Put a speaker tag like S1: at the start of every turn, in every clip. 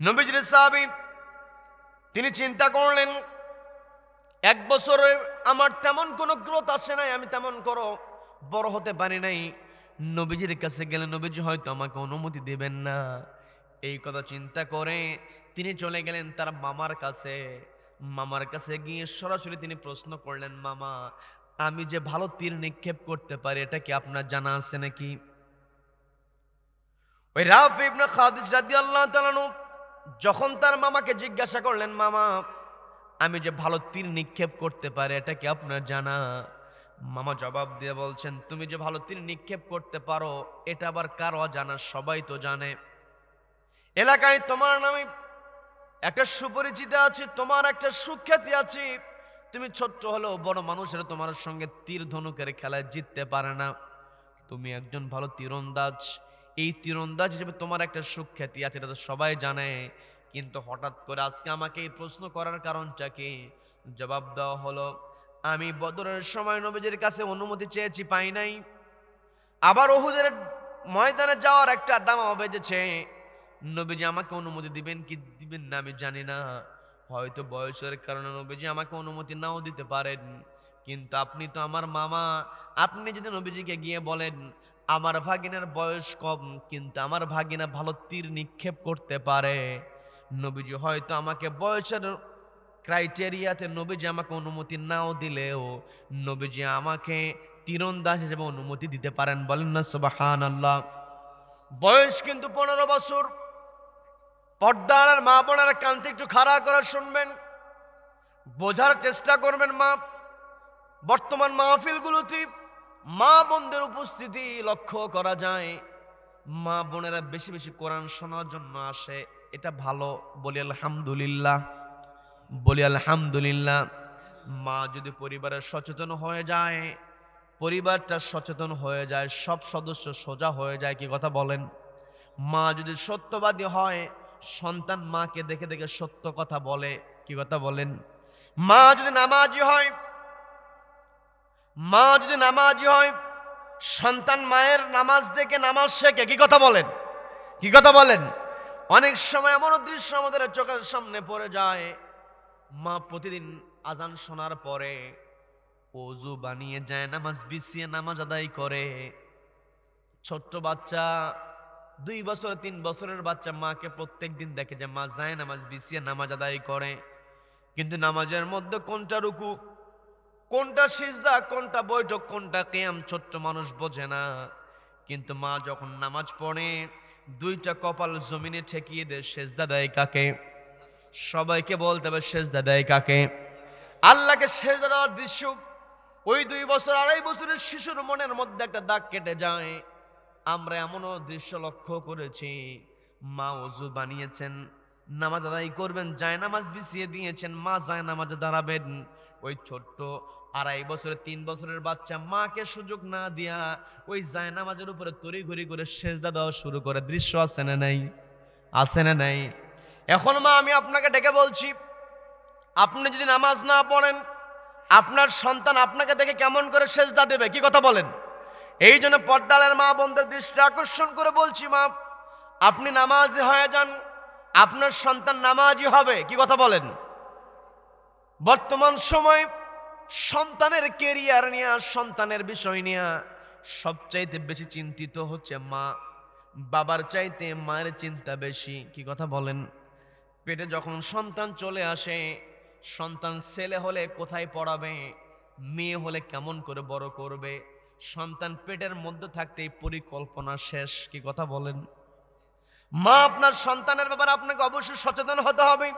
S1: নবীজির সাহাবি, তিনি চিন্তা করলেন, এক বছরে আমার তেমন কোনো গ্রোথ আসে নাই, আমি তেমন করো বড় হতে পারি নাই। নবীজির কাছে গেলে নবীজি হয়তো আমাকে অনুমতি দেবেন না। এই কথা চিন্তা করে তিনি চলে গেলেন তার মামার কাছে। মামার কাছে গিয়ে সরাসরি তিনি প্রশ্ন করলেন, মামা, আমি যে ভালো তীর নিক্ষেপ করতে পারি, এটা কি আপনার জানা আছে নাকি? ওই রাফ ইবনে খাদিজ রাদিয়াল্লাহু তাআলা আনহু যখন তার মামাকে জিজ্ঞাসা করলেন, মামা, আমি যে ভালো তীর নিক্ষেপ করতে পারে, এটা কি আপনার জানা? মামা জবাব দিয়ে বলছেন, তুমি যে ভালো তীর নিক্ষেপ করতে পারো, এটা আবার কারও জানা সবাই তো জানে। এলাকায় তোমার নামে একটা সুপরিচিত আছে, তোমার একটা সুখ্যাতি আছে। তুমি ছোট্ট হলেও বড় মানুষের তোমার সঙ্গে তীর ধনুকের খেলায় জিততে পারে না। তুমি একজন ভালো তীরন্দাজ। এই তীরন্দাজ হিসেবে তোমার একটা সুখ্যাতি আছে, এটা তো সবাই জানে। কিন্তু হঠাৎ করে আজকে আমাকে এই প্রশ্ন করার কারণটা কি? জবাব দেওয়া হলো, আমি বদরের সময় নবীজির কাছে অনুমতি চেয়েছি, পাই নাই। আবার ওহুদের ময়দানে যাওয়ার একটা দামা বেজেছে। নবীজি আমাকে অনুমতি দিবেন কি দিবেন না আমি জানি না। হয়তো বয়সের কারণে নবীজি আমাকে অনুমতি নাও দিতে পারেন। কিন্তু আপনি তো আমার মামা। আপনি যদি নবীজিকে গিয়ে বলেন আমার ভাগিনার বয়স কম, কিন্তু আমার ভাগিনা ভালো তীর নিক্ষেপ করতে পারে। নবীজি হয়তো আমাকে বয়সের ক্রাইটেরিয়াতে নবীজি আমাকে অনুমতি নাও দিলেও, নবীজি আমাকে তীরন্দাজ হিসেবে অনুমতি দিতে পারেন বলেন না সুবাহান আল্লাহ বয়স কিন্তু পনেরো বছর। পর্দার মা বোনের কানটি একটু খাড়া করে শুনবেন। বোঝার চেষ্টা করবেন মা। বর্তমান মাহফিলগুলোতে মা বোনদের উপস্থিতি লক্ষ্য করা যায়। মা বোনেরা বেশি বেশি কোরআন শোনার জন্য আসে। এটা ভালো। বলি আলহামদুলিল্লাহ। বলি আলহামদুলিল্লাহ। মা যদি পরিবারের সচেতন হয়ে যায়, পরিবারটা সচেতন হয়ে যায়, সব সদস্য সোজা হয়ে যায়, কি কথা বলেন? মা যদি সত্যবাদী হয়, সন্তান মাকে দেখে দেখে সত্য কথা বলে, কি কথা বলেন? মা যদি নামাজি হয় মা যদি নামাজি হয়, সন্তান মায়ের নামাজ দেখে নামাজ শেখে, কি কথা বলেন? কি কথা বলেন? অনেক সময় এমন দৃশ্য আমাদের চোখের সামনে পড়ে যায়, মা প্রতিদিন আজান শোনার পরে অজু বানিয়ে যায়, নামাজ বিছিয়ে নামাজ আদায় করে। ছোট্ট বাচ্চা, দুই বছর, তিন বছরের বাচ্চা মাকে প্রত্যেক দিন দেখে যে মা যায় নামাজ বিছিয়ে নামাজ আদায় করে। কিন্তু নামাজের মধ্যে কোনটা রুকু? কোনটা সিজদা, কোনটা বৈঠক, কোনটা কেয়াম, ছোট্ট মানুষ বোঝে না। কিন্তু মা যখন নামাজ পড়ে, দুইটা কপাল জমিনে ঠেকিয়ে দেয়, সেজদা দেয় কাকে? সবাইকে বলতে হবে সেজদা দেয় কাকে? আল্লাহকে সেজদা দেওয়ার দৃশ্য, ওই দুই বছর, আড়াই বছরের শিশুর মনের মধ্যে একটা দাগ কেটে যায়। আমরা এমনও দৃশ্য লক্ষ্য করেছি, মা অজু বানিয়েছেন নামাজ আদায় করবেন যায় নামাজ বিছিয়ে দিয়েছেন, মা যায় নামাজে দাঁড়াবেন। ওই ছোট্ট আড়াই বছরের, তিন বছরের বাচ্চা মাকে সুযোগ না দিয়া ওই যায় নামাজের উপরে তরি ঘড়ি করে সেজদা দেওয়া শুরু করে। দৃশ্য আছে না নাই? আছে না নাই? এখন মা, আমি আপনাকে ডেকে বলছি, আপনি যদি নামাজ না পড়েন, আপনার সন্তান আপনাকে দেখে কেমন করে সেজদা দেবে? কি কথা বলেন? এই জন্য পর্দালের মা বোনদের দৃষ্টি আকর্ষণ করে বলছি মা, আপনি নামাজ হয়ে যান আপনার সন্তান নামাজি হবে, কি কথা বলেন? বর্তমান সময় সন্তানের কেরিয়ার নিয়ে, সন্তানের বিষয় নিয়ে সবচাইতে বেশি চিন্তিত হচ্ছে মা। বাবার চাইতে মায়ের চিন্তা বেশি, কি কথা বলেন? পেটে যখন সন্তান চলে আসে, সন্তান ছেলে হলে কোথায় পড়াবে? মেয়ে হলে কেমন করে বড় করবে? সন্তান পেটের মধ্যে থাকতেই পরিকল্পনা শেষ, কি কথা বলেন? মা আপনার সন্তানের ব্যাপারে আপনাকে অবশ্যই সচেতন হতে হবে।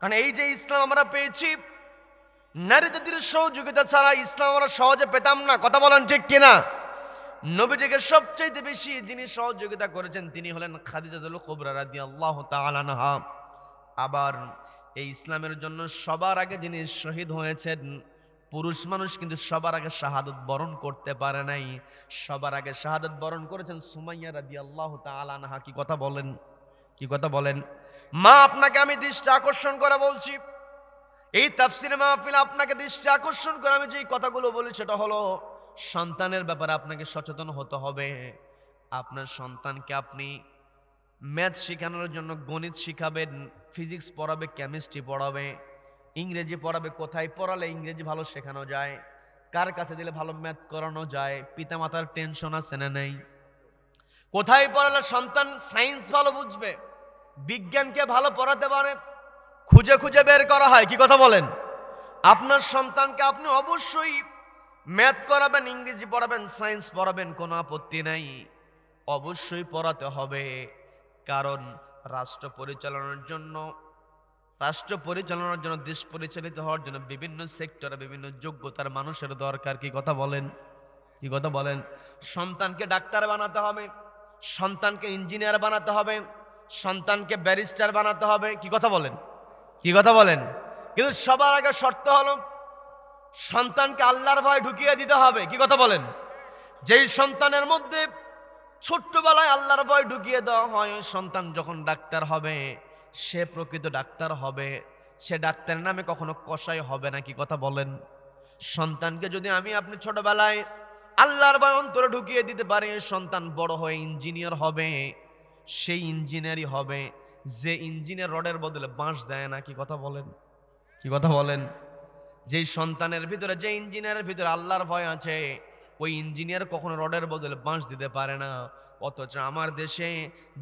S1: কারণ এই যে ইসলাম আমরা পেয়েছি নারী জাতির সহযোগিতা ছাড়া ইসলাম আমরা সহজে পেতাম না। কথা বলেন ঠিক কিনা? নবীজিকে সবচাইতে বেশি যিনি সহযোগিতা করেছেন, তিনি হলেন খাদিজাতুল কুবরা রাদিয়াল্লাহু তাআলা আবার এই ইসলামের জন্য সবার আগে যিনি শহীদ হয়েছেন পুরুষ মানুষ কিন্তু সবার আগে শাহাদত বরণ করতে পারে নাই। সবার আগে শাহাদত বরণ করেছেন সুমাইয়া রাদিয়াল্লাহু তাআলা আনহা। কি কথা বলেন? কি কথা বলেন? মা, আপনাকে আমি দৃষ্টি আকর্ষণ করে বলছি। এই তাফসির মাহফিল আপনাকে দৃষ্টি আকর্ষণ করে আমি যে কথাগুলো বলি সেটা হলো, সন্তানের ব্যাপারে আপনাকে সচেতন হতে হবে। আপনার সন্তানকে আপনি ম্যাথ শেখানোর জন্য গণিত শিখাবেন, ফিজিক্স পড়াবে, কেমিস্ট্রি পড়াবে। ইংরেজি পড়াবে কোথায়? পড়ালে ইংরেজি ভালো শেখানো যায়। কার কাছে দিলে ভালো ম্যাথ করানো যায়? পিতামাতার টেনশন আছে না নেই? কোথায় পড়ালে সন্তান সায়েন্স ভালো বুঝবে? বিজ্ঞানকে ভালো পড়াতে পারে? খুঁজে খুঁজে বের করা হয়, কি কথা বলেন? আপনার সন্তানকে আপনি অবশ্যই ম্যাথ করাবেন, ইংরেজি পড়াবেন সায়েন্স পড়াবেন, কোনো আপত্তি নাই। অবশ্যই পড়াতে হবে। কারণ রাষ্ট্র পরিচালনার জন্য রাষ্ট্র পরিচালনার জন্য, দেশ পরিচালিত হওয়ার জন্য বিভিন্ন সেক্টরে বিভিন্ন যোগ্যতার মানুষের দরকার। কি কথা বলেন? কি কথা বলেন? সন্তানকে ডাক্তার বানাতে হবে, সন্তানকে ইঞ্জিনিয়ার বানাতে হবে, সন্তানকে ব্যারিস্টার বানাতে হবে। কি কথা বলেন? কি কথা বলেন? কিন্তু সবার আগে শর্ত হলো, সন্তানকে আল্লাহর ভয় ঢুকিয়ে দিতে হবে। কি কথা বলেন? যেই সন্তানের মধ্যে ছোট্টবেলায় আল্লাহর ভয় ঢুকিয়ে দেওয়া হয় সন্তান যখন ডাক্তার হবে সে প্রকৃত ডাক্তার হবে, সে ডাক্তারের নামে কখনো কষাই হবে না, কি কথা বলেন? সন্তানকে যদি আমি আপনি ছোটবেলায় আল্লাহর বা অন্তরে ঢুকিয়ে দিতে পারি, সন্তান বড় হয়ে ইঞ্জিনিয়ার হবে সেই ইঞ্জিনিয়ারই হবে, যে ইঞ্জিনিয়ার রডের বদলে বাঁশ দেয় না, কি কথা বলেন? কি কথা বলেন? যেই সন্তানের ভিতরে যে ইঞ্জিনিয়ারের ভিতরে আল্লাহর ভয় আছে ওই ইঞ্জিনিয়ার কখনো রডের বদলে বাঁশ দিতে পারে না। অথচ আমার দেশে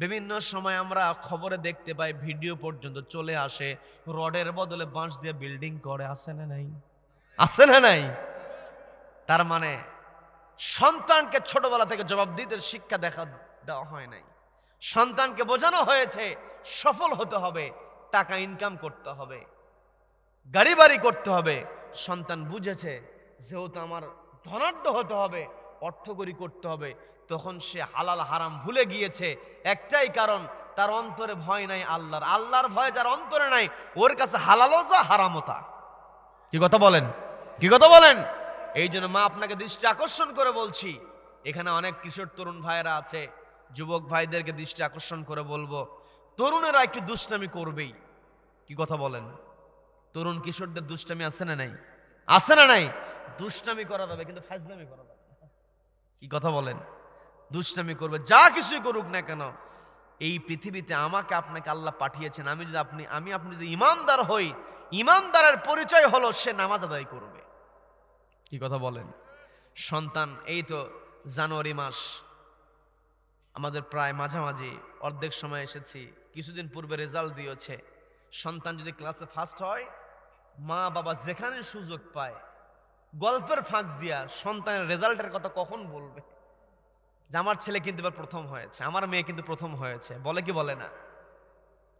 S1: বিভিন্ন সময় আমরা খবরে দেখতে পাই, ভিডিও পর্যন্ত চলে আসে, রডের বদলে বাঁশ দিয়ে বিল্ডিং করে। আসে না নাই? আসে না নাই? তার মানে সন্তানকে ছোটবেলা থেকে জবাব দিতে শিক্ষা দেখা দেওয়া হয় নাই। সন্তানকে বোঝানো হয়েছে, সফল হতে হবে, টাকা ইনকাম করতে হবে, গাড়ি বাড়ি করতে হবে। সন্তান বুঝেছে, যেহেতু আমার ধনাঢ্য হতে হবে, অর্থকরী করতে হবে। তখন সে হালাল হারাম ভুলে গিয়েছে। একটাই কারণ, তার অন্তরে ভয় নাই আল্লাহর। আল্লাহর ভয় যার অন্তরে নাই, ওর কাছে হালালও যা, হারামও তা। কি কথা বলেন? কি কথা বলেন? এই জন্য মা আপনাকে দৃষ্টি আকর্ষণ করে বলছি, এখানে অনেক কিশোর তরুণ ভাইয়েরা আছে, যুবক ভাইদেরকে দৃষ্টি আকর্ষণ করে বলব, তরুণেরা একটু দুষ্টামি করবেই। কি কথা বলেন? তরুণ কিশোরদের দুষ্টামি আছে না নাই? আছে না নাই? দুষ্টামি করা যাবে, কিন্তু ফাজলামি করা যাবে কি কথা বলেন? দুষ্টামি করবে, যা কিছুই করুক না কেন, এই পৃথিবীতে আমাকে আপনাকে আল্লাহ পাঠিয়েছেন। আমি যদি আপনি, আমি আপনি যদি ইমানদার হই, ইমানদারের পরিচয় হলো সে নামাজ আদায় করবে। কি কথা বলেন? সন্তান, এই তো জানুয়ারি মাস। আমাদের প্রায় মাঝামাঝি, অর্ধেক সময় এসেছি। কিছুদিন পূর্বে রেজাল্ট দিয়েছে। সন্তান যদি ক্লাসে ফার্স্ট হয় মা বাবা যেখানে সুযোগ পায় গল্পের ফাঁক দিয়া সন্তানের রেজাল্টের কথা কখন বলবে? যে আমার ছেলে কিন্তু এবার প্রথম হয়েছে, আমার মেয়ে কিন্তু প্রথম হয়েছে, বলে কি বলে না?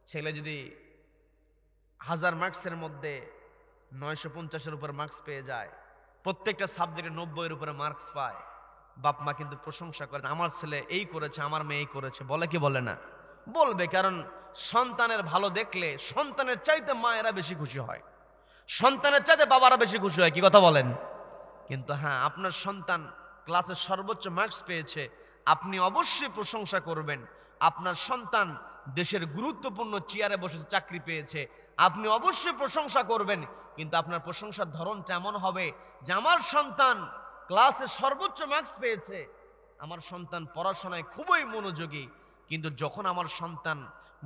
S1: ছেলে যদি হাজার মার্কসের মধ্যে নয়শো পঞ্চাশের উপর মার্কস পেয়ে যায়, প্রত্যেকটা সাবজেক্টে নব্বইয়ের উপরে মার্কস পায়, বাপ মা কিন্তু প্রশংসা করেন, আমার ছেলে এই করেছে, আমার মেয়ে এই করেছে, বলে কি বলে না? বলবে, কারণ সন্তানের ভালো দেখলে সন্তানের চাইতে মায়েরা বেশি খুশি হয়। সন্তানের চাইতে বাবারা বেশি খুশি হয়, কি কথা বলেন? কিন্তু হ্যাঁ আপনার সন্তান ক্লাসে সর্বোচ্চ মার্কস পেয়েছে, আপনি অবশ্যই প্রশংসা করবেন। আপনার সন্তান দেশের গুরুত্বপূর্ণ চেয়ারে বসে চাকরি পেয়েছে, আপনি অবশ্যই প্রশংসা করবেন। কিন্তু আপনার প্রশংসার ধরনটা এমন হবে যে, আমার সন্তান ক্লাসে সর্বোচ্চ মার্কস পেয়েছে। আমার সন্তান পড়াশোনায় খুবই মনোযোগী। কিন্তু যখন আমার সন্তান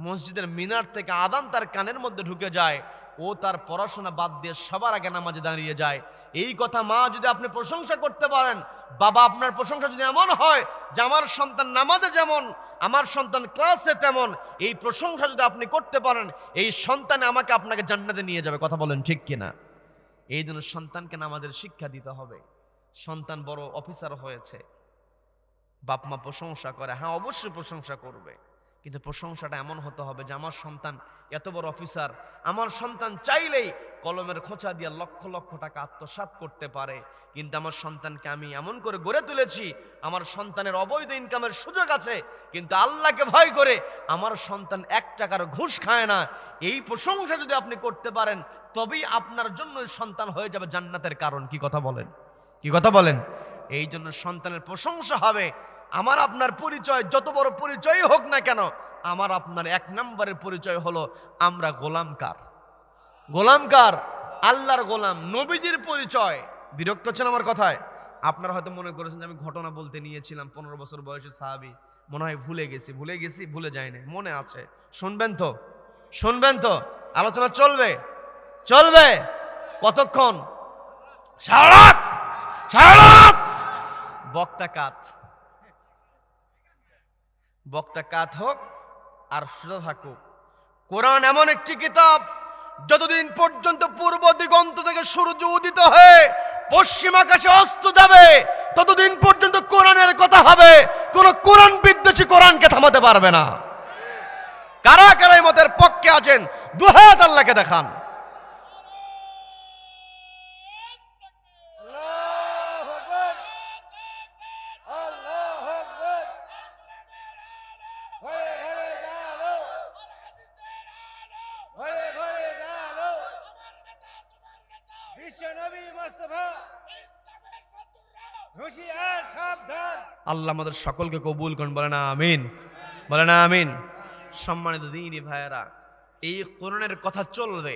S1: মসজিদের মিনার থেকে আদান তার কানের মধ্যে ঢুকে যায় ও তার পড়াশোনা বাদ দিয়ে সবার আগে নামাজে দাঁড়িয়ে যায়। এই কথা মা যদি আপনি প্রশংসা করতে পারেন, বাবা আপনার প্রশংসা যদি এমন হয় যে আমার সন্তান নামাজে যেমন, আমার সন্তান ক্লাসে তেমন, এই প্রশংসা যদি আপনি করতে পারেন, এই সন্তান আমাকে আপনাকে জান্নাতে নিয়ে যাবে। কথা বলেন ঠিক কিনা? এই জন্য সন্তানকে নামাজের শিক্ষা দিতে হবে। সন্তান বড় অফিসার হয়েছে। বাপ মা প্রশংসা করে হ্যাঁ অবশ্যই প্রশংসা করবে। কিন্তু প্রশংসাটা এমন হতে হবে যে আমার সন্তান এত বড় অফিসার, আমার সন্তান চাইলেই কলমের খোঁচা দিয়ে লক্ষ লক্ষ টাকা আত্মসাৎ করতে পারে। কিন্তু আমার সন্তানকে আমি এমন করে গড়ে তুলেছি, আমার সন্তানের অবৈধ ইনকামের সুযোগ আছে, কিন্তু আল্লাহকে ভয় করে আমার সন্তান এক টাকার ঘুষ খায় না। এই প্রশংসা যদি আপনি করতে পারেন, তবেই আপনার জন্য সন্তান হয়ে যাবে জান্নাতের কারণ। কি কথা বলেন? কি কথা বলেন? এই জন্য সন্তানের প্রশংসা হবে আমার আপনার পরিচয়, যত বড় পরিচয় হোক না কেন, আমার আপনার এক নম্বরের পরিচয় হলো আমরা গোলামকার গোলামকার আল্লাহর গোলাম, নবীজির পরিচয়। বিরক্ত হচ্ছেন আমার কথায়? আপনারা হয়তো মনে করেছেন যে আমি ঘটনা বলতে নিয়েছিলাম, পনেরো বছর বয়সে সাহাবি। মনে হয় ভুলে গেছি ভুলে গেছি, ভুলে যায়নি। মনে আছে। শুনবেন তো শুনবেন তো, আলোচনা চলবে? চলবে? কতক্ষণ? সারা রাত! সারা রাত! বক্তা কাত। বক্তা কাত হোক আর সোজা থাকুক। কোরআন এমন একটি কিতাব, যতদিন পর্যন্ত পূর্ব দিগন্ত থেকে সূর্য উদিত হয়ে পশ্চিম আকাশে অস্ত যাবে, ততদিন পর্যন্ত কোরআনের কথা হবে কোন কোরআন বিদ্বেষী কোরআনকে থামাতে পারবে না। কারা কারা মতের পক্ষে আছেন, দুহাত আল্লাহকে দেখান। আল্লাহ আমাদের সকলকে কবুল করুন, বলে না, আমিন। বলে না, আমিন। সম্মানিত দিনী ভাইয়েরা, এই কোরআনের কথা চলবে।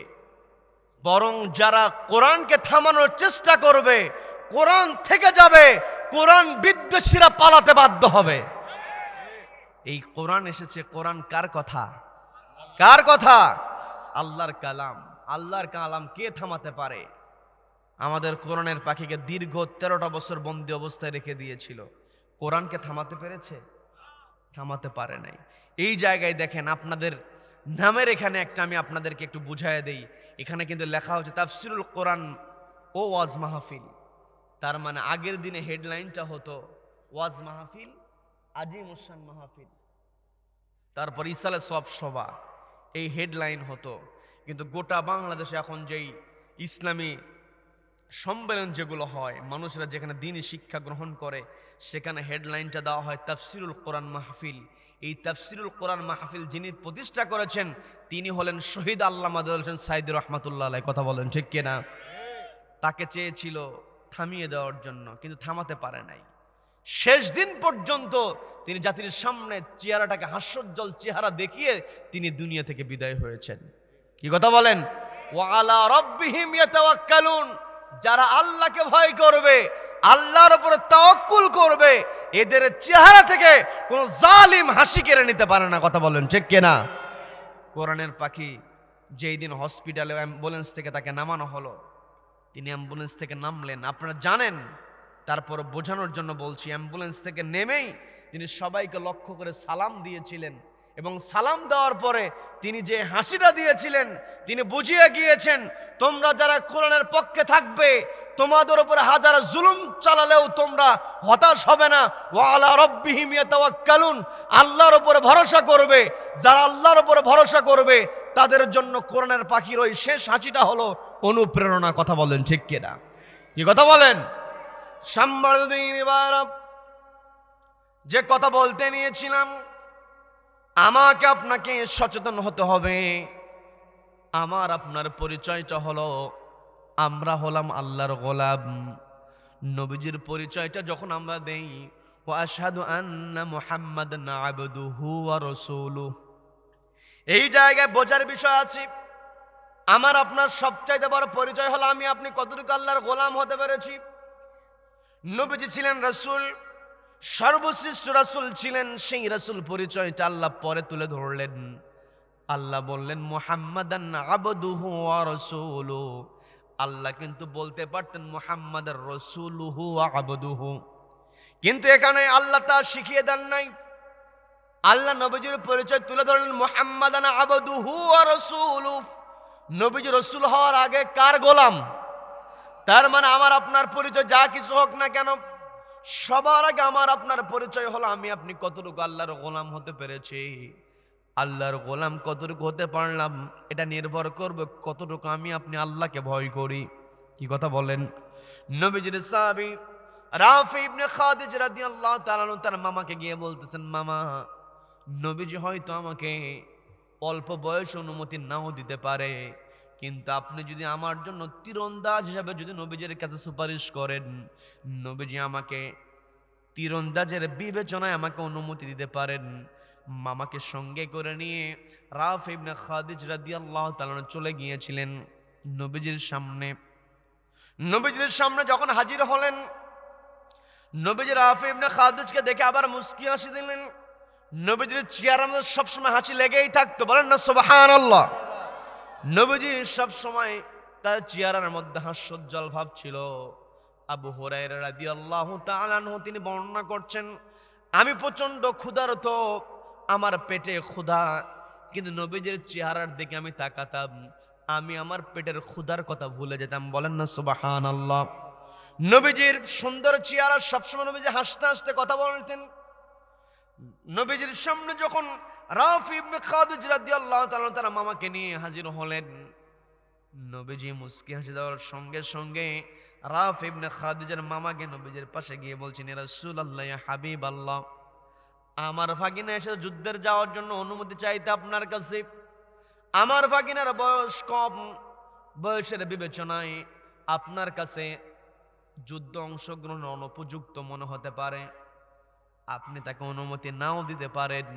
S1: বরং যারা কোরআনকে থামানোর চেষ্টা করবে, কোরআন থেকে যাবে, কোরআন বিদ্বেষীরা পালাতে বাধ্য হবে। এই কোরআন এসেছে, কোরআন কার কথা? কার কথা? আল্লাহর কালাম। আল্লাহর কালাম কে থামাতে পারে? আমাদের কোরআনের পাখিকে দীর্ঘ তেরোটা বছর বন্দি অবস্থায় রেখে দিয়েছিল। কোরআনকে থামাতে পেরেছে? থামাতে পারে নাই। এই জায়গায় দেখেন আপনাদের নামের এখানে একটা আমি আপনাদেরকে একটু বুঝাইয়া দেই। এখানে কিন্তু লেখা হচ্ছে তাফসিরুল কোরআন ও ওয়াজ মাহফিল। তার মানে আগের দিনে হেডলাইনটা হতো, ওয়াজ মাহফিল আজিম উসান মাহফিল। তারপর ইসালে সব সভা, এই হেডলাইন হতো। কিন্তু গোটা বাংলাদেশে এখন যেই ইসলামী সম্মেলন যেগুলো হয়, মানুষরা যেখানে দিনই শিক্ষা গ্রহণ করে, সেখানে হেডলাইনটা দেওয়া হয়, তাফসিরুল কোরআন মাহফিল। এই তাফসিরুল কোরআন মাহফিল যিনি প্রতিষ্ঠা করেছেন, তিনি হলেন শহীদ আল্লাহ মাদুল হোসেন সাইদুর রহমাতুল্লাহ আলাই কথা বলেন, ঠিক কিনা? তাকে চেয়েছিল থামিয়ে দেওয়ার জন্য, কিন্তু থামাতে পারে নাই। শেষ দিন পর্যন্ত তিনি জাতির সামনে চেহারাটাকে হাস্যোজ্জ্বল চেহারা দেখিয়ে তিনি দুনিয়া থেকে বিদায় হয়েছেন। কি কথা বলেন? ওয়ালা রব্বিহিম ইয়াতাওয়াক্কালুন। যারা আল্লাহকে ভয় করবে, আল্লাহর উপরে তাওয়াক্কুল করবে, এদের চেহারা থেকে কোন জালিম হাসি কেড়ে নিতে পারে না, কথা বলেন ঠিক কিনা? কোরআনের পাখি যেই দিন হসপিটালে অ্যাম্বুলেন্স থেকে তাকে নামানো হলো, তিনি অ্যাম্বুলেন্স থেকে নামলেন। আপনারা জানেন, তারপর বোঝানোর জন্য বলছি, অ্যাম্বুলেন্স থেকে নেমেই তিনি সবাইকে লক্ষ্য করে সালাম দিয়েছিলেন। এবং সালাম দেওয়ার পরে তিনি যে হাসিটা দিয়েছিলেন, তিনি বুঝিয়ে গিয়েছেন, তোমরা যারা কোরআনের পক্ষে থাকবে, তোমাদের উপরে হাজার জুলুম চালালেও তোমরা হতাশ হবে না। ওয়ালা রব্বিহিম ইয়াতাওয়াক্কালুন। আল্লাহর উপরে ভরসা করবে। যারা আল্লাহর উপরে ভরসা করবে, তাদের জন্য কোরআনের পাখির ওই শেষ হাসিটা হলো অনুপ্রেরণা কথা বলেন, ঠিক কিনা কি কথা বলেন? সাম্মালদিন যে কথা বলতে নিয়েছিলাম আমাকে আপনাকে সচেতন হতে হবে। আমার আপনার পরিচয়টা হলো, আমরা হলাম আল্লাহর গোলাম। নবীজির পরিচয়টা যখন আমরা দেই ও আশহাদু আন্না মুহাম্মাদান আবদুহু ওয়া রাসূলুহু। এই জায়গায় বোঝার বিষয় আছে, আমার আপনার সবচাইতে বড় পরিচয় হলো, আমি আপনি কতটুকু আল্লাহর গোলাম হতে পেরেছি। নবীজি ছিলেন রাসূল সর্বশ্রেষ্ঠ রাসূল ছিলেন, সেই রাসূল পরিচয়টা আল্লাহ পরে তুলে ধরলেন। আল্লাহ বললেন, মুহাম্মাদান আল্লাহ কিন্তু বলতে পারতেন, মুহাম্মাদার রাসূলুহু আবদুহু। কিন্তু এখানে আল্লাহ তা শিখিয়ে দেন নাই। আল্লাহ নবীজির পরিচয় তুলে ধরলেন, মুহাম্মাদান আবদুহু ওয়া রাসূলুহু নবীজি রসুল হওয়ার আগে কার গোলাম? তার মানে আমার, আপনার পরিচয় যা কিছু হোক না কেন সবার আগে আমার আপনার পরিচয় হলো, আমি আপনি কতটুকু আল্লাহর গোলাম হতে পেরেছি? আল্লাহর গোলাম কতটুকু হতে পারলাম? এটা নির্ভর করবে কতটুকু আমি আপনি আল্লাহকে ভয় করি। কি কথা বলেন? নবীজির সাহাবী রাফি ইবনে খাদিজ রাদিয়াল্লাহু তাআলা তার মামাকে গিয়ে বলতেছেন, মামা, নবীজি হয়তো আমাকে অল্প বয়স অনুমতি নাও দিতে পারে। কিন্তু আপনি যদি আমার জন্য তীরন্দাজ হিসাবে যদি নবীজের কাছে সুপারিশ করেন, নবীজি আমাকে তীরন্দাজের বিবেচনায় আমাকে অনুমতি দিতে পারেন। মামাকে সঙ্গে করে নিয়ে রাফ ইবনে খাদিজ রাদিয়াল্লাহু তাআলা চলে গিয়েছিলেন নবীজির সামনে। নবীজির সামনে যখন হাজির হলেন, নবীজি রাফ ইবনে খাদিজকে দেখে আবার মুস্কি হাসি দিলেন। নবীজির চেয়ার আমাদের সবসময় হাসি লেগেই থাকতো। বলেন না সুবাহান আল্লাহ নবীজি সবসময় তার চেয়ারের মধ্যে হাস্যোজ্জ্বল ভাব ছিল। আবু হুরায়রা রাদিয়াল্লাহু তাআলা আনহু তিনি বর্ণনা করছেন, আমি প্রচণ্ড ক্ষুধারত, আমার পেটে ক্ষুধা, কিন্তু নবীজির চেহারার দিকে আমি তাকাতাম, আমি আমার পেটের ক্ষুধার কথা ভুলে যেতাম। বলেন না সুবাহান আল্লাহ নবীজির সুন্দর চেহারা সবসময় নবীজি হাসতে হাসতে কথা বলতেন নবীজির সামনে যখন তার মামাকে নিয়ে হাজির হলেন। নবীজি মুস্কি হাসি দেওয়ার সঙ্গে সঙ্গে রাফ ইবনে খাদিজার মামাকে নবীজির পাশে গিয়ে বলছেন ইয়া রাসূলুল্লাহ, ইয়া হাবিবাল্লাহ, আমার ভাগিনা এসে যুদ্ধের যাওয়ার জন্য অনুমতি চাইতে আপনার কাছে। আমার ভাগিনার বয়স কম, বয়সের বিবেচনায় আপনার কাছে যুদ্ধ অংশগ্রহণ অনুপযুক্ত মনে হতে পারে। আপনি তাকে অনুমতি নাও দিতে পারেন।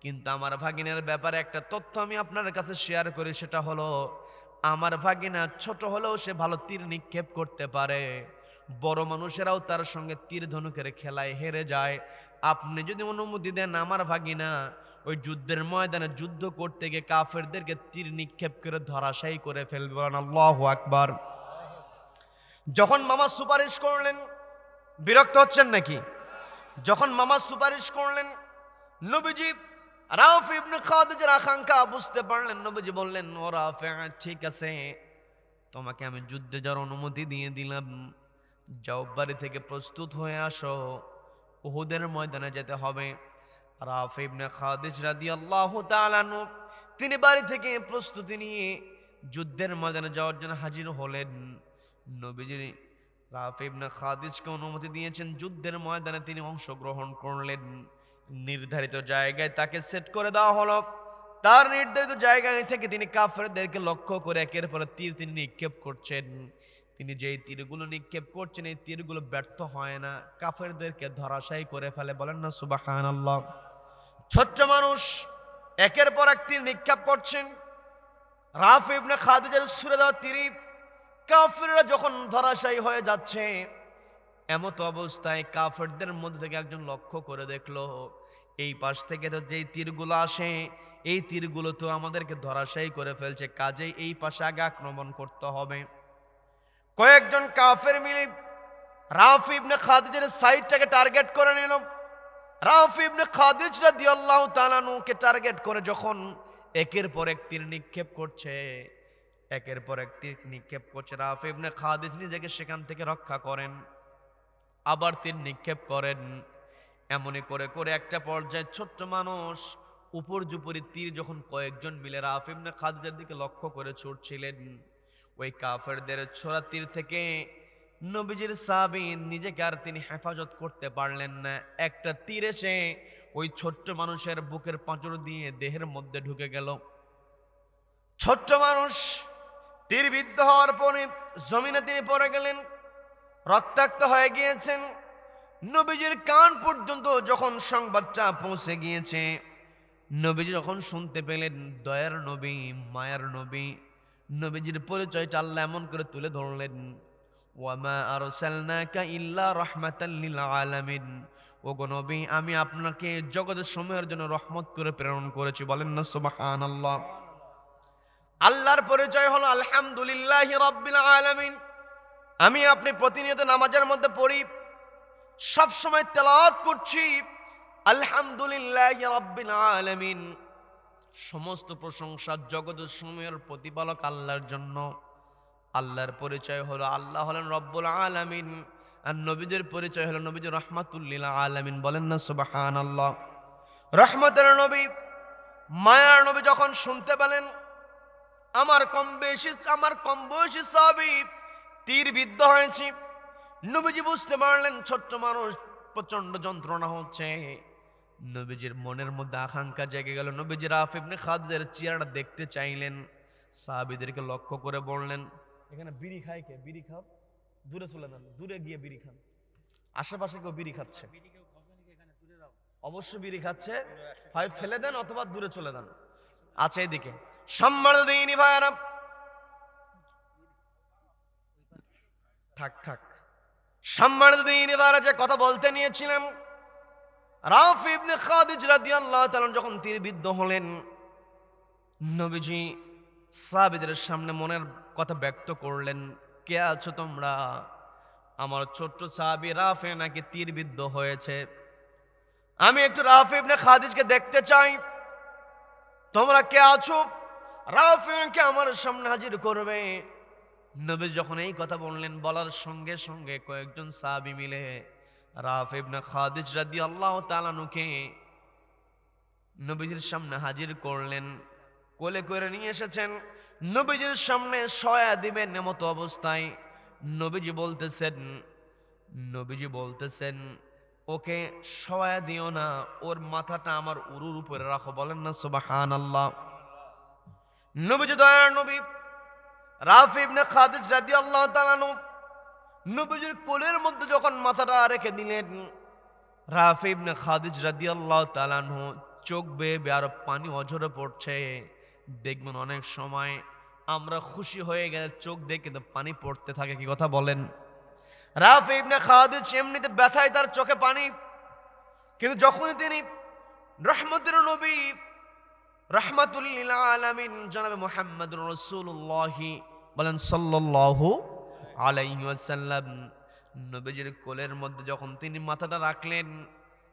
S1: কিন্তু আমার ভাগিনের ব্যাপারে একটা তথ্য আমি আপনার কাছে শেয়ার করি, সেটা হলো, আমার ভাগিনা ছোট হলেও সে ভালো তীর নিক্ষেপ করতে পারে। বড় মানুষেরাও তার সঙ্গে তীর ধনুকের খেলায় হেরে যায়। আপনি যদি অনুমতি দেন, আমার ভাগিনা ওই যুদ্ধের ময়দানে যুদ্ধ করতে গিয়ে কাফেরদেরকে তীর নিক্ষেপ করে ধরাশায়ী করে ফেলবে। আল্লাহ আকবার। যখন মামা সুপারিশ করলেন, বিরক্ত হচ্ছেন নাকি? যখন মামা সুপারিশ করলেন, নবীজি রাফ ইবনে খাদিজের আকাঙ্ক্ষা বুঝতে পারলেন, নবীজি বললেন, ও রাফে, ঠিক আছে। তোমাকে আমি যুদ্ধে যাওয়ার অনুমতি দিয়ে দিলাম। যাও বাড়ি থেকে প্রস্তুত হয়ে আসো। উহুদের ময়দানে যেতে হবে। রাফ ইবনে খাদিজ রাদিয়াল্লাহু তাআলা তিনি বাড়ি থেকে প্রস্তুতি নিয়ে যুদ্ধের ময়দানে যাওয়ার জন্য হাজির হলেন। নবীজি রাফ ইবনে খাদিজকে অনুমতি দিয়েছেন। যুদ্ধের ময়দানে তিনি অংশগ্রহণ করলেন। নির্ধারিত জায়গায় তাকে সেট করে দেওয়া হলো। তার নির্ধারিত জায়গায় থেকে তিনি কাফেরদেরকে লক্ষ্য করে একের পর তীর তিনি নিক্ষেপ করছেন। তিনি যেই তীরগুলো নিক্ষেপ করছেন, এই তীরগুলো ব্যর্থ হয় না। কাফেরদেরকে ধরাশায়ী করে ফেলে। বলেন না সুবাহান আল্লাহ ছোট্ট মানুষ একের পর এক তীর নিক্ষেপ করছেন। রাফ ইবনে খাদিজার সুরে দেওয়া তীরি কাফেররা যখন ধরাশায়ী হয়ে যাচ্ছে, এমত অবস্থায় কাফেরদের মধ্যে থেকে একজন লক্ষ্য করে দেখল এই পাশ থেকে তো যেই তীরগুলো আসে, এই তীরগুলো তো আমাদেরকে ধরাশায়ী করে ফেলছে। কাজেই এই পাশে আগে আক্রমণ করতে হবে। কয়েকজন কাফের মিলে রাফ ইবনে খাদিজের সাইডটাকে টার্গেট করে নিল। রাফ ইবনে খাদিজ রাদিয়াল্লাহু তাআলাকে টার্গেট করে যখন একের পর এক তীর নিক্ষেপ করছে, একের পর এক তীর নিক্ষেপ করছে। রাফ ইবনে খাদিজ নিজেকে সেখান থেকে রক্ষা করেন, আবার তীর নিক্ষেপ করেন। এমনই করে করে একটা পর্যায়ে ছোট্ট মানুষ উপর জুপুরি তীর যখন কয়েকজন মিলে রাফ ইবনে খাদিজার দিকে লক্ষ্য করে ছুটছিলেন, ওই কাফেরদের ছোড়া তীর থেকে নবীজির সাবিন নিজেকে আর তিনি হেফাজত করতে পারলেন না। একটা তীর এসে ওই ছোট্ট মানুষের বুকের পাঁচড় দিয়ে দেহের মধ্যে ঢুকে গেল। ছোট্ট মানুষ তীরবিদ্ধ হওয়ার পরে জমিনে তিনি পড়ে গেলেন, রক্তাক্ত হয়ে গিয়েছেন। নবীজির কান পর্যন্ত যখন সংবাদটা পৌঁছে গিয়েছে, নবীজি যখন শুনতে পেলেন, দয়ার নবী, মায়ার নবী, নবীজির পরিচয়টা আল্লাহ এমন করে তুলে ধরলেন, ওয়ামা আরসালনাকা ইল্লা রাহমাতাল লিল আলামিন। ওগো নবী, আমি আপনাকে জগতের সময়ের জন্য রহমত করে প্রেরণ করেছি, বলেন না সুবহানাল্লাহ। আল্লাহর পরিচয় হলো আলহামদুলিল্লাহি রাব্বিল আলামিন। আমি আপনি প্রতিনিয়ত নামাজের মধ্যে পড়ি সব সময় তেলাওয়াত করছি, আলহামদুলিল্লাহি রাব্বিল আলামিন। সমস্ত প্রশংসা জগতের সময়ের প্রতিপালক আল্লাহর জন্য। আল্লাহর পরিচয় হলো আল্লাহ হলেন রব্বুল আলামিন, আর নবীদের পরিচয় হলো নবীজ রহমাতুল্লিল আলামিন। বলেন না সুবাহান আল্লাহ রহমতের নবী, মায়ার নবী যখন শুনতে পেলেন, আমার কম বেশি, আমার কম বয়সী সাবি তীর বিদ্ধ হয়েছি। নবীজি বুঝতে পারলেন, ছোট্ট মানুষ প্রচণ্ড যন্ত্রণা হচ্ছে। নবীজির মনের মধ্যে আকাঙ্ক্ষা জেগে গেল। নবীজি রাফ ইবনে খাদের চেয়ারটা দেখতে চাইলেন। সাহাবিদেরকে লক্ষ্য করে বললেন, এখানে বিড়ি খায় কে? বিড়ি খাও? দূরে চলে যান, দূরে গিয়ে বিড়ি খান। আশেপাশে কেউ বিড়ি খাচ্ছে? অবশ্যই বিড়ি খাচ্ছে, হয় ফেলে দেন অথবা দূরে চলে যান। আছে এদিকে। সম্মান দিইনি ভাইয়ারা। থাক থাক। সম্মান দিইনি ভাইয়ারা যে কথা বলতে নিয়েছিলাম, রাফ ইবনে খাদিজ রাদিয়াল্লাহু তাআলা যখন তীর বিদ্ধ হলেন, নবীজি সাহাবীদের সামনে মনের কথা ব্যক্ত করলেন, কে আছো তোমরা? আমার ছোট্ট সাহাবী রাফে নাকি তীর বিদ্ধ হয়েছে? আমি একটু রাফি ইবনে খাদিজকে দেখতে চাই। তোমরা কে আছো? রাফিকে আমার সামনে হাজির করবে। নবী যখন এই কথা বললেন, বলার সঙ্গে সঙ্গে কয়েকজন সাহাবী মিলে রাফ ইবনে খাদিজ রাদিয়াল্লাহু তাআলানুকে নবীজির সামনে হাজির করলেন, কোলে করে নিয়ে এসেছেন। নবীজির সামনে সয়া দিবেন এমতো অবস্থায় নবীজি বলতেছেন নবীজি বলতেছেন, ওকে সয়া দিও না, ওর মাথাটা আমার উরুর উপরে রাখো। বলেন না সুবাহান আল্লাহ নবীজি, দয়ার নবী রাফি ইবনে খাদিজ রাদিয়াল্লাহু তাআলা আনহু নবীজির কোলের মধ্যে যখন মাথাটা রেখে দিলেন, রাফি ইবনে খাদিজ রাদিয়াল্লাহু তাআলা আনহু চোখ বেয়ে আরও পানি অঝরে পড়ছে। দেখবেন অনেক সময় আমরা খুশি হয়ে গেলে চোখ দিয়ে কিন্তু পানি পড়তে থাকে, কি কথা বলেন? রাফি ইবনে খাদিজ এমনিতে ব্যথায় তার চোখে পানি, কিন্তু যখনই তিনি রহমতের নবী রহমাতুল্লিল আলামিন জনাবে মোহাম্মদ রসুল্লাহি বলেন, সাল্লাল্লাহু আলাইহি ওয়াসাল্লাম, নবীজির কোলের মধ্যে যখন তিনি মাথাটা রাখলেন,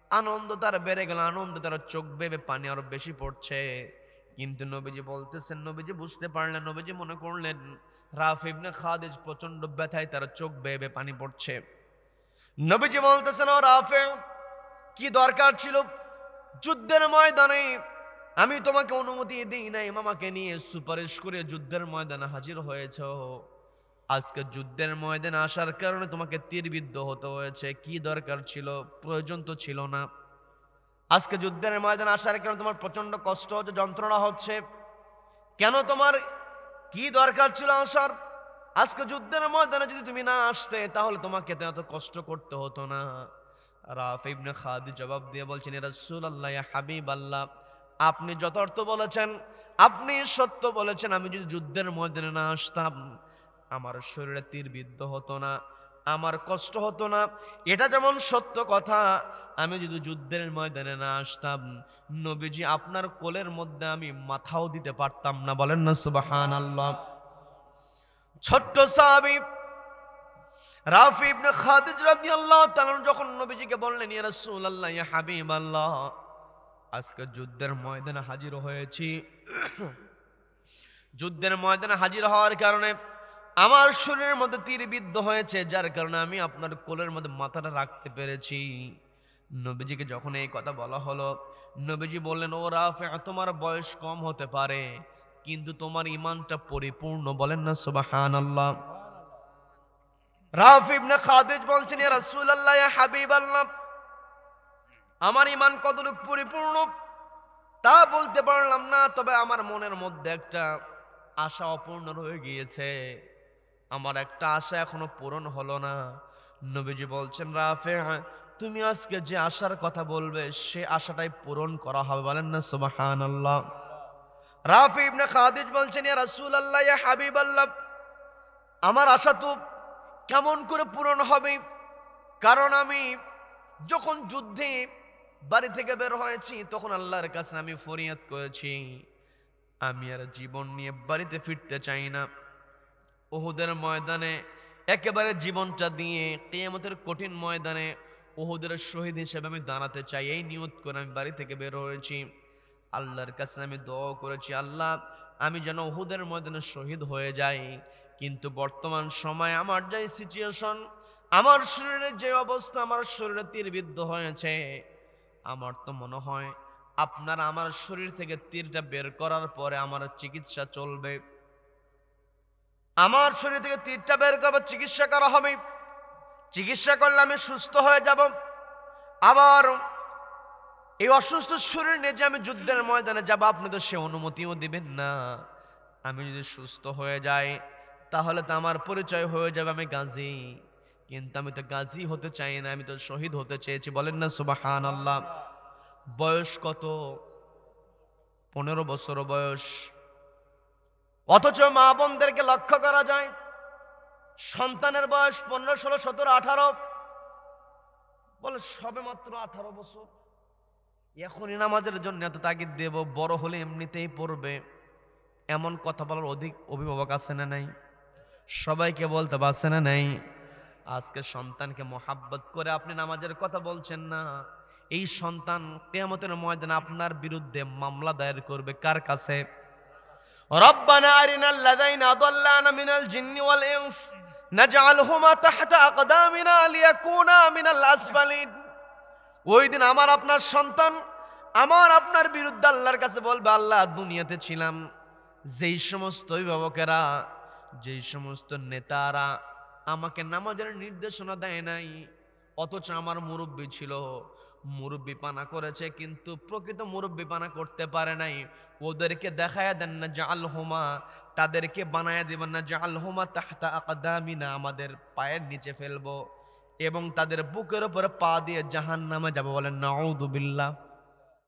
S1: আনন্দ তার বেড়ে গেল, আনন্দ তার চোখ বেবে পানি আরও বেশি পড়ছে। কিন্তু নবীজি বলতেছেন, নবীজি বুঝতে পারলেন, নবীজি মনে করলেন, রাফ ইবনে খাদিজ প্রচণ্ড ব্যথায় তার চোখ বেবে পানি পড়ছে। নবীজি বলতেছেন, ও রাফে, কি দরকার ছিল? যুদ্ধের ময়দানে আমি তোমাকে অনুমতি দিই নাই, মামাকে নিয়ে সুপারিশ করে যুদ্ধের ময়দানে হাজির হয়েছ। আজকে যুদ্ধের ময়দানে আসার কারণে তোমাকে তীরবিদ্ধ হতে হয়েছে। কি দরকার ছিল? প্রয়োজন তো ছিল না। আজকে যুদ্ধের ময়দানে আসার কারণে তোমার প্রচণ্ড কষ্ট হচ্ছে, যন্ত্রণা হচ্ছে। কেন তোমার কি দরকার ছিল আসার? আজকে যুদ্ধের ময়দানে যদি তুমি না আসতে, তাহলে তোমাকে এত কষ্ট করতে হতো না। রাফ ইবনে খাদি জবাব দিয়ে বলছেন রাসূল আল্লাহ হাবিব আল্লাহ আপনি যথার্থ বলেছেন, আপনি সত্য বলেছেন, আমি যদি যুদ্ধের ময়দানে না আসতাম, আমার শরীরে তীর বিদ্ধ হতো না, আমার কষ্ট হতো না। এটা যেমন সত্য কথা, আমি যদি যুদ্ধের ময়দানে না আসতাম, নবীজি আপনার কোলের মধ্যে আমি মাথাও দিতে পারতাম না, বলেন না সুবাহান আল্লাহ ছোট্ট সাহাবী রাফি ইবনে খাদিজ রাদিয়াল্লাহু তাআলা যখন নবীজিকে বললেন, ইয়া রাসূলুল্লাহ, ইয়া হাবিবাল্লাহ আজকে যুদ্ধের ময়দানে হাজির হয়েছি। যুদ্ধের ময়দানে হাজির হওয়ার কারণে আমার শরীরের মধ্যে তীর বিদ্ধ হয়েছে, যার কারণে আমি আপনার কোলের মধ্যে মাথাটা রাখতে পেরেছি। নবীজিকে যখন এই কথা বলা হলো, নবীজি বললেন, ও রাফে তোমার বয়স কম হতে পারে, কিন্তু তোমার ইমানটা পরিপূর্ণ। বলেন না সুবাহান আল্লাহ রাফ ইবনে খাদিজ বলছেন, ইয়া রাসূলুল্লাহ, ইয়া হাবিবাল্লাহ। আমার ইমান কতটুকু পরিপূর্ণ তা বলতে পারলাম না, তবে আমার মনের মধ্যে একটা আশা অপূর্ণ রয়ে গিয়েছে। আমার একটা আশা এখনও পূরণ হলো না। নবীজি বলছেন রাফে তুমি আজকে যে আশার কথা বলবে, সে আশাটাই পূরণ করা হবে। বলেন না, সুবহানাল্লাহ। রাফি ইবনে খাদিজ বলছেন, ইয়া রাসূলুল্লাহ, ইয়া হাবিবাল্লাহ, আমার আশা তো কেমন করে পূরণ হবে? কারণ আমি যখন যুদ্ধে বাড়ি থেকে বের হয়েছি, তখন আল্লাহর কাছে আমি ফরিয়াদ করেছি। আমি আর জীবন নিয়ে বাড়িতে ফিরতে চাই না। ওহুদের ময়দানে, একেবারে জীবনটা দিয়ে কেয়ামতের কঠিন ময়দানে ওহুদের শহীদ হিসেবে আমি দাঁড়াতে চাই। এই নিয়ত করে আমি বাড়ি থেকে বের হয়েছি। আল্লাহর কাছে আমি দোয়া করেছি, আল্লাহ, আমি যেন ওহুদের ময়দানে শহীদ হয়ে যাই। কিন্তু বর্তমান সময় আমার যে সিচুয়েশন আমার শরীরে যে অবস্থা, আমার শরীরে তীরবিদ্ধ হয়েছে। আমার তো মনে হয় আপনার আমার শরীর থেকে তীরটা বের করার পরে আমার চিকিৎসা চলবে। আমার শরীর থেকে তীরটা বের করবার চিকিৎসা করা হবে। চিকিৎসা করলে আমি সুস্থ হয়ে যাব। আবার এই অসুস্থ শরীর নিয়ে যে আমি যুদ্ধের ময়দানে যাব, আপনি তো সে অনুমতিও দিবেন না। আমি যদি সুস্থ হয়ে যাই, তাহলে তো আমার পরিচয় হয়ে যাবে আমি গাজী। কিন্তু আমি তো গাজী হতে চাই না, আমি তো শহীদ হতে চেয়েছি। বলেন না সুবাহান আল্লাহ বয়স কত? পনেরো বছর বয়স। অথচ মা বোনদেরকে লক্ষ্য করা যায়, সন্তানের বয়স পনেরো, ষোলো, সতেরো, আঠারো। বলে, সবে মাত্র আঠারো বছর। এখনই নামাজের জন্য এত তাগিদ দেব, বড় হলে এমনিতেই পড়বে। এমন কথা বলার অধিক অভিভাবক আছে না নাই? সবাইকে বলতে পারছে না নাই? আজকে সন্তানকে মোহাব্বত করে আপনি নামাজের কথা বলছেন না। এই সন্তান কেয়ামতের ময়দান আপনার বিরুদ্ধে মামলা দায়ের করবে কার কাছে? রব্বানা আরিনাল লাযাইনা দাল্লানা মিনাল জিন্নি ওয়াল ইনস, নাজআলহুমা তাহতা আকদামিনা লিয়াকুনা মিনাল আসফালিন। ওই দিন আমার আপনার সন্তান আমার আপনার বিরুদ্ধে আল্লাহর কাছে বলবে, আল্লাহ, দুনিয়াতে ছিলাম। যেই সমস্ত অভিভাবকেরা, যেই সমস্ত নেতারা আমাকে নামাজের নির্দেশনা দেয় নাই। অথচ আমার মুরব্বী ছিল, মুরব্বী পানা করেছে, কিন্তু প্রকৃত মুরব্বী পানা করতে পারে নাই। ওদেরকে দেখায় দেন না যে আলহোমা তাদেরকে বানায় দেবেন না যে আলহোমা তাহতা আকাদামিনা আমাদের পায়ের নিচে ফেলব। এবং তাদের বুকের উপরে পা দিয়ে জাহান নামে যাব বলেন নাউদুবিল্লাহ